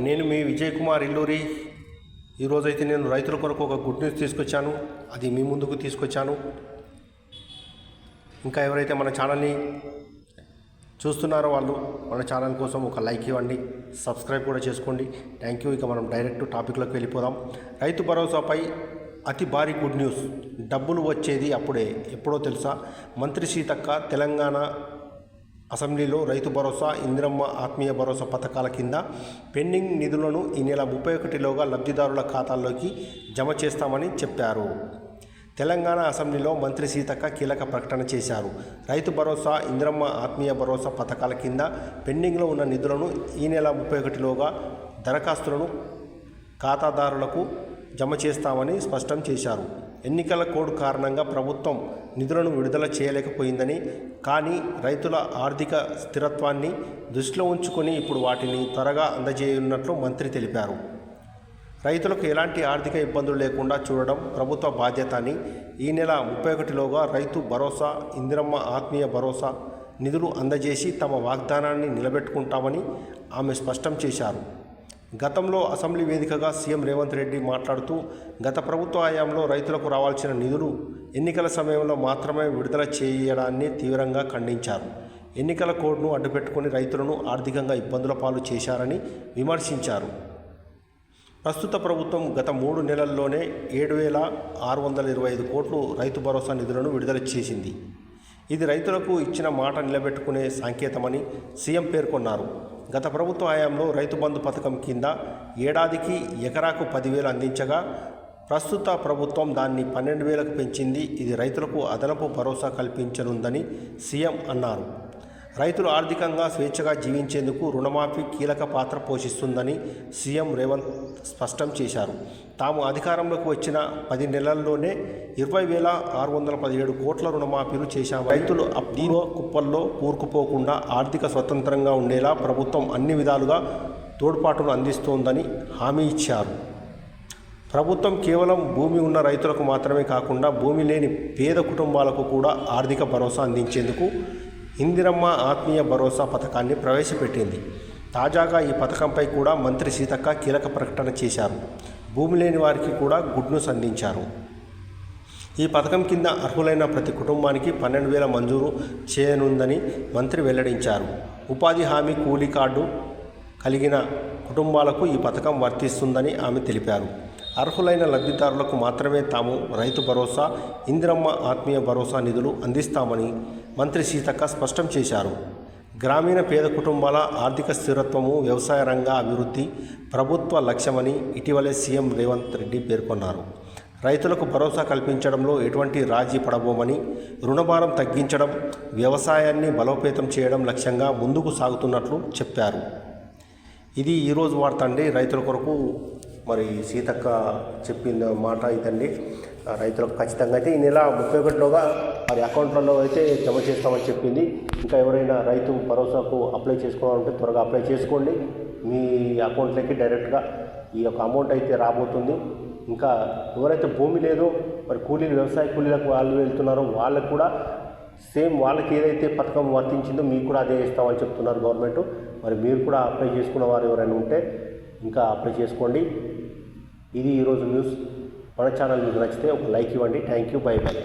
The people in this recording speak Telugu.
నేను మీ విజయ్ కుమార్ ఇల్లూరి. ఈరోజైతే నేను రైతుల కొరకు ఒక గుడ్ న్యూస్ తీసుకొచ్చాను. అది మీ ముందుకు తీసుకొచ్చాను. ఇంకా ఎవరైతే మన ఛానల్ని చూస్తున్నారో వాళ్ళు మన ఛానల్ కోసం ఒక లైక్ ఇవ్వండి సబ్స్క్రైబ్ కూడా చేసుకోండి. Thank you. ఇక మనం డైరెక్ట్ టాపిక్లోకి వెళ్ళిపోదాం. రైతు భరోసాపై అతి భారీ గుడ్ న్యూస్. డబ్బులు వచ్చేది అప్పుడే ఎప్పుడో తెలుసా? మంత్రి సీతక్క తెలంగాణ అసెంబ్లీలో రైతు భరోసా ఇందిరమ్మ ఆత్మీయ భరోసా పథకాల కింద పెండింగ్ నిధులను ఈ నెల ముప్పై ఒకటిలోగా లబ్ధిదారుల ఖాతాల్లోకి జమ చేస్తామని చెప్పారు. తెలంగాణ అసెంబ్లీలో మంత్రి సీతక్క కీలక ప్రకటన చేశారు. రైతు భరోసా ఇందిరమ్మ ఆత్మీయ భరోసా పథకాల కింద పెండింగ్లో ఉన్న నిధులను ఈ నెల ముప్పై ఒకటిలోగా దరఖాస్తులను ఖాతాదారులకు జమ చేస్తామని స్పష్టం చేశారు. ఎన్నికల కోడ్ కారణంగా ప్రభుత్వం నిధులను విడుదల చేయలేకపోయిందని కానీ రైతుల ఆర్థిక స్థిరత్వాన్ని దృష్టిలో ఉంచుకొని ఇప్పుడు వాటిని త్వరగా అందజేయనున్నట్లు మంత్రి తెలిపారు. రైతులకు ఎలాంటి ఆర్థిక ఇబ్బందులు లేకుండా చూడడం ప్రభుత్వ బాధ్యత అని ఈ నెల ముప్పై ఒకటిలోగా రైతు భరోసా ఇందిరమ్మ ఆత్మీయ భరోసా నిధులు అందజేసి తమ వాగ్దానాన్ని నిలబెట్టుకుంటామని ఆమె స్పష్టం చేశారు. గతంలో అసెంబ్లీ వేదికగా సీఎం రేవంత్ రెడ్డి మాట్లాడుతూ గత ప్రభుత్వ హయాంలో రైతులకు రావాల్సిన నిధులు ఎన్నికల సమయంలో మాత్రమే విడుదల చేయడాన్ని తీవ్రంగా ఖండించారు. ఎన్నికల కోడ్ను అడ్డుపెట్టుకుని రైతులను ఆర్థికంగా ఇబ్బందుల పాలు చేశారని విమర్శించారు. ప్రస్తుత ప్రభుత్వం గత మూడు నెలల్లోనే ఏడు వేల ఆరు వందల ఇరవై ఐదు కోట్లు రైతు భరోసా నిధులను విడుదల చేసింది. ఇది రైతులకు ఇచ్చిన మాట నిలబెట్టుకునే సంకేతమని సీఎం పేర్కొన్నారు. గత ప్రభుత్వ హయాంలో రైతు బంధు పథకం కింద ఏడాదికి ఎకరాకు పదివేలు అందించగా ప్రస్తుత ప్రభుత్వం దాన్ని పన్నెండు వేలకు పెంచింది. ఇది రైతులకు అదనపు భరోసా కల్పించనుందని సీఎం అన్నారు. రైతులు ఆర్థికంగా స్వేచ్ఛగా జీవించేందుకు రుణమాఫీ కీలక పాత్ర పోషిస్తుందని సీఎం రేవంత్ స్పష్టం చేశారు. తాము అధికారంలోకి వచ్చిన పది నెలల్లోనే ఇరవై వేల ఆరు వందల పదిహేడు కోట్ల రుణమాఫీలు చేశాము రైతులు దీనో కుప్పల్లో కూరుకుపోకుండా ఆర్థిక స్వతంత్రంగా ఉండేలా ప్రభుత్వం అన్ని విధాలుగా తోడ్పాటును అందిస్తోందని హామీ ఇచ్చారు. ప్రభుత్వం కేవలం భూమి ఉన్న రైతులకు మాత్రమే కాకుండా భూమి లేని పేద కుటుంబాలకు కూడా ఆర్థిక భరోసా అందించేందుకు ఇందిరమ్మ ఆత్మీయ భరోసా పథకాన్ని ప్రవేశపెట్టింది. తాజాగా ఈ పథకంపై కూడా మంత్రి సీతక్క కీలక ప్రకటన చేశారు. భూమి లేని వారికి కూడా గుడ్ న్యూస్ అందించారు ఈ పథకం కింద అర్హులైన ప్రతి కుటుంబానికి పన్నెండు వేల మంజూరు చేయనుందని మంత్రి వెల్లడించారు. ఉపాధి హామీ కూలీ కార్డు కలిగిన కుటుంబాలకు ఈ పథకం వర్తిస్తుందని ఆమె తెలిపారు. అర్హులైన లబ్ధిదారులకు మాత్రమే తాము రైతు భరోసా ఇందిరమ్మ ఆత్మీయ భరోసా నిధులు అందిస్తామని మంత్రి సీతక్క స్పష్టం చేశారు. గ్రామీణ పేద కుటుంబాల ఆర్థిక స్థిరత్వము వ్యవసాయ రంగ అభివృద్ధి ప్రభుత్వ లక్ష్యమని ఇటీవలే సీఎం రేవంత్ రెడ్డి పేర్కొన్నారు. రైతులకు భరోసా కల్పించడంలో ఎటువంటి రాజీ పడబోమని రుణభారం తగ్గించడం వ్యవసాయాన్ని బలోపేతం చేయడం లక్ష్యంగా ముందుకు సాగుతున్నట్లు చెప్పారు. ఇది ఈరోజు వార్త అండి. రైతుల కొరకు మరి సీతక్క చెప్పిన మాట ఇదండి. ఆ రైతులకు ఖచ్చితంగా అయితే ఈ నెల ముప్పై ఒకటిలోగా మరి అకౌంట్లలో అయితే జమ చేస్తామని చెప్పింది. ఇంకా ఎవరైనా రైతు భరోసాకు అప్లై చేసుకోవాలంటే త్వరగా అప్లై చేసుకోండి. మీ అకౌంట్లోకి డైరెక్ట్గా ఈ యొక్క అమౌంట్ అయితే రాబోతుంది. ఇంకా ఎవరైతే భూమి లేదో మరి కూలీలు వ్యవసాయ కూలీలకు వాళ్ళు వెళ్తున్నారో వాళ్ళకు కూడా సేమ్ వాళ్ళకి ఏదైతే పథకం వర్తించిందో మీకు కూడా అదే ఇస్తామని చెప్తున్నారు గవర్నమెంట్. మరి మీరు కూడా అప్లై చేసుకున్న వారు ఎవరైనా ఉంటే ఇంకా అప్లై చేసుకోండి. ఇది ఈరోజు న్యూస్. మన ఛానల్ మీకు నచ్చితే ఒక లైక్ ఇవ్వండి. Thank you. Bye bye.